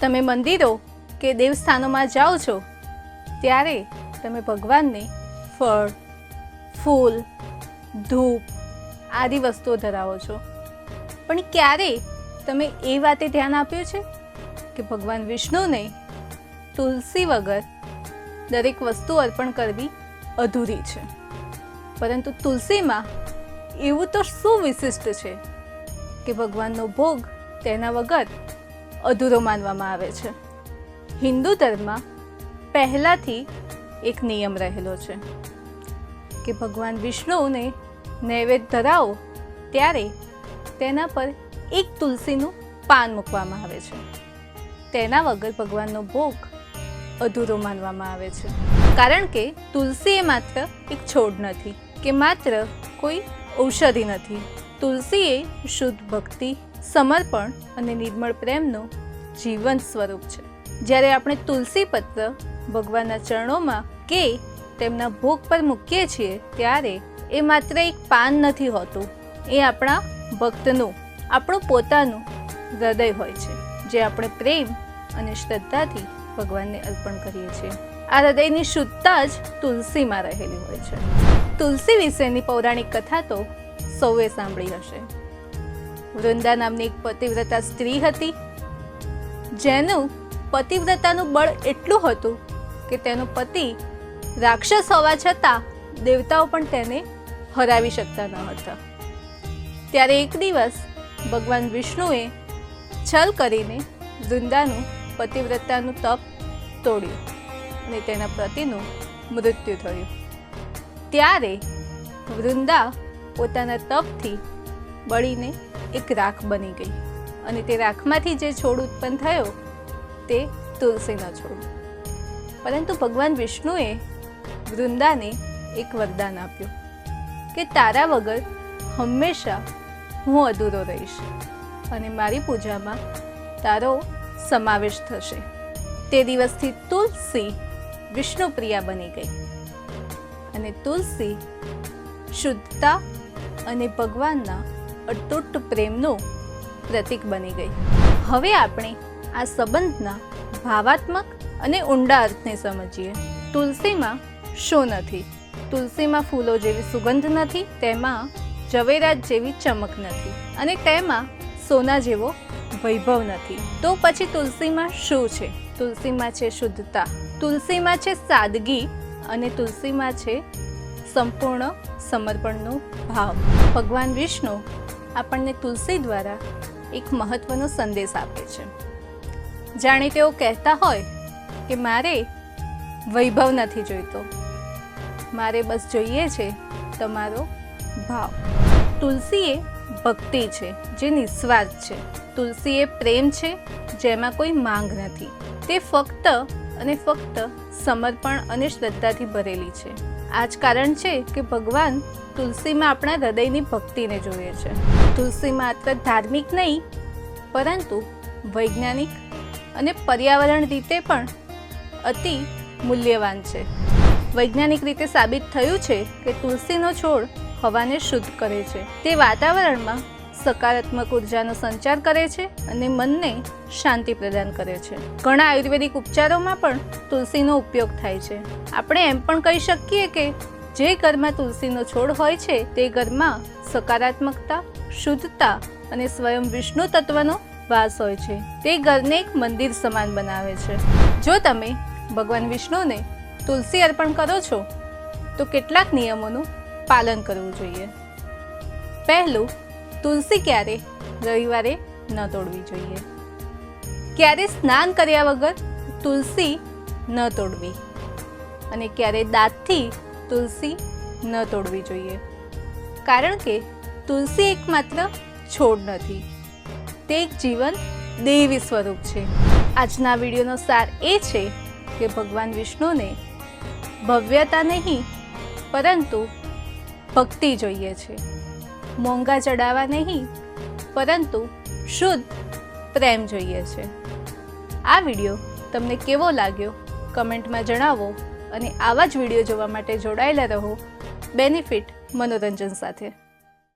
તમે મંદિરો કે દેવસ્થાનોમાં જાઓ છો, ત્યારે તમે ભગવાનને ફળ, ફૂલ, ધૂપ આદિ વસ્તુઓ ધરાવો છો. પણ ક્યારે તમે એ વાતે ધ્યાન આપ્યું છે? કે ભગવાન વિષ્ણુને તુલસી વગર દરેક વસ્તુ અર્પણ કરવી અધૂરી છે. પરંતુ તુલસીમાં એવું તો શું વિશિષ્ટ છે કે ભગવાનનો ભોગ તેના વગર અધૂરો માનવામાં આવે છે. હિન્દુ ધર્મમાં પહેલાંથી એક નિયમ રહેલો છે કે ભગવાન વિષ્ણુને નૈવેદ્ય ધરાવો ત્યારે તેના પર એક તુલસીનું પાન મૂકવામાં આવે છે. તેના વગર ભગવાનનો ભોગ અધૂરો માનવામાં આવે છે. કારણ કે તુલસી એ માત્ર એક છોડ નથી, કે માત્ર કોઈ ઔષધિ નથી. તુલસી એ શુદ્ધ ભક્તિ, સમર્પણ અને નિર્મળ પ્રેમનું જીવંત સ્વરૂપ છે. જ્યારે આપણે તુલસી પત્ર ભગવાનના ચરણોમાં કે તેમના ભોગ પર મૂકીએ છીએ, ત્યારે એ માત્ર એક પાન નથી હોતું. એ આપણા ભક્તનું, આપણું પોતાનું હૃદય હોય છે, જે આપણે પ્રેમ અને શ્રદ્ધાથી ભગવાનને અર્પણ કરીએ છીએ. આ હૃદયની શુદ્ધતા જ તુલસીમાં રહેલી હોય છે. તુલસી વિશેની પૌરાણિક કથા તો સૌએ સાંભળી હશે. વૃંદા નામની એક પતિવ્રતા સ્ત્રી હતી, જેનું પતિવ્રતાનું બળ એટલું હતું કે તેનો પતિ રાક્ષસ હોવા છતાં દેવતાઓ પણ તેને હરાવી શકતા ન હતા. ત્યારે એક દિવસ ભગવાન વિષ્ણુએ છલ કરીને વૃંદાનું પતિવ્રતાનું તપ તોડ્યું અને તેના પતિનું મૃત્યુ થયું. ત્યારે વૃંદા પોતાના તપથી બળીને એક રાખ બની ગઈ. અને તે રાખમાંથી જે છોડ ઉત્પન્ન થયો, તે તુલસીનો છોડ. પરંતુ ભગવાન વિષ્ણુએ વૃંદાને એક વરદાન આપ્યું કે તારા વગર હંમેશા હું અધૂરો રહીશ અને મારી પૂજામાં તારો સમાવેશ થશે. તે દિવસથી તુલસી વિષ્ણુપ્રિયા બની ગઈ. અને તુલસી શુદ્ધતા અને ભગવાનના અતૂટ પ્રેમનું પ્રતીક બની ગઈ. હવે આપણે આ સંબંધના ભાવાત્મક અને ઊંડા અર્થને સમજીએ. તુલસીમાં શું નથી? તુલસીમાં ફૂલો જેવી સુગંધ નથી, તેમાં ઝવેરાત જેવી ચમક નથી અને તેમાં સોના જેવો વૈભવ નથી. તો પછી તુલસીમાં શું છે? તુલસીમાં છે શુદ્ધતા, તુલસીમાં છે સાદગી અને તુલસીમાં છે સંપૂર્ણ સમર્પણનો ભાવ. ભગવાન વિષ્ણુ આપણને તુલસી દ્વારા એક મહત્વનો સંદેશ આપે છે. જાણે તેઓ કહેતા હોય કે મારે વૈભવ નથી જોઈતો. મારે બસ જોઈએ છે તમારો ભાવ. તુલસી એ ભક્તિ છે, જે નિસ્વાર્થ છે. તુલસી એ પ્રેમ છે, જેમાં કોઈ માંગ નથી. તે ફક્ત અને ફક્ત સમર્પણ અને શ્રદ્ધાથી ભરેલી છે. આ જ કારણ છે કે ભગવાન તુલસીમાં આપણા હૃદયની ભક્તિને જોઈએ છે. તુલસી માત્ર ધાર્મિક નહીં, પરંતુ વૈજ્ઞાનિક અને પર્યાવરણ રીતે પણ અતિ મૂલ્યવાન છે. વૈજ્ઞાનિક રીતે સાબિત થયું છે કે તુલસીનો છોડ હવાને શુદ્ધ કરે છે. તે વાતાવરણમાં સકારાત્મક ઉર્જાનો સંચાર કરે છે અને મનને શાંતિ પ્રદાન કરે છે. ઘણા આયુર્વેદિક ઉપચારોમાં પણ તુલસીનો ઉપયોગ થાય છે. આપણે એમ પણ કહી શકીએ કે જે ઘરમાં તુલસીનો છોડ હોય છે તે ઘરમાં સકારાત્મકતા, શુદ્ધતા અને સ્વયં વિષ્ણુ તત્વનો વાસ હોય છે. તે ઘરને એક મંદિર સમાન બનાવે છે. જો તમે ભગવાન વિષ્ણુને તુલસી અર્પણ કરો છો, તો કેટલાક નિયમોનું પાલન કરવું જોઈએ. પહેલું તુલસી ક્યારે? રવિવારે ન તોડવી જોઈએ. ક્યારે સ્નાન કર્યા વગર તુલસી ન તોડવી? અને ક્યારે દાંતથી તુલસી ન તોડવી જોઈએ? કારણ કે તુલસી એકમાત્ર છોડ નથી. તે એક જીવન દેવી સ્વરૂપ છે. આજના વિડીયોનો સાર એ છે કે ભગવાન વિષ્ણુને ભવ્યતા નહીં, પરંતુ ભક્તિ જોઈએ છે. મોંઘા ચડાવવા નહીં, પરંતુ શુદ્ધ પ્રેમ જોઈએ છે. આ વીડિયો તમને કેવો લાગ્યો કમેન્ટમાં જણાવો અને આવા જ વીડિયો જોવા માટે જોડાયેલા રહો. બેનિફિટ મનોરંજન સાથે.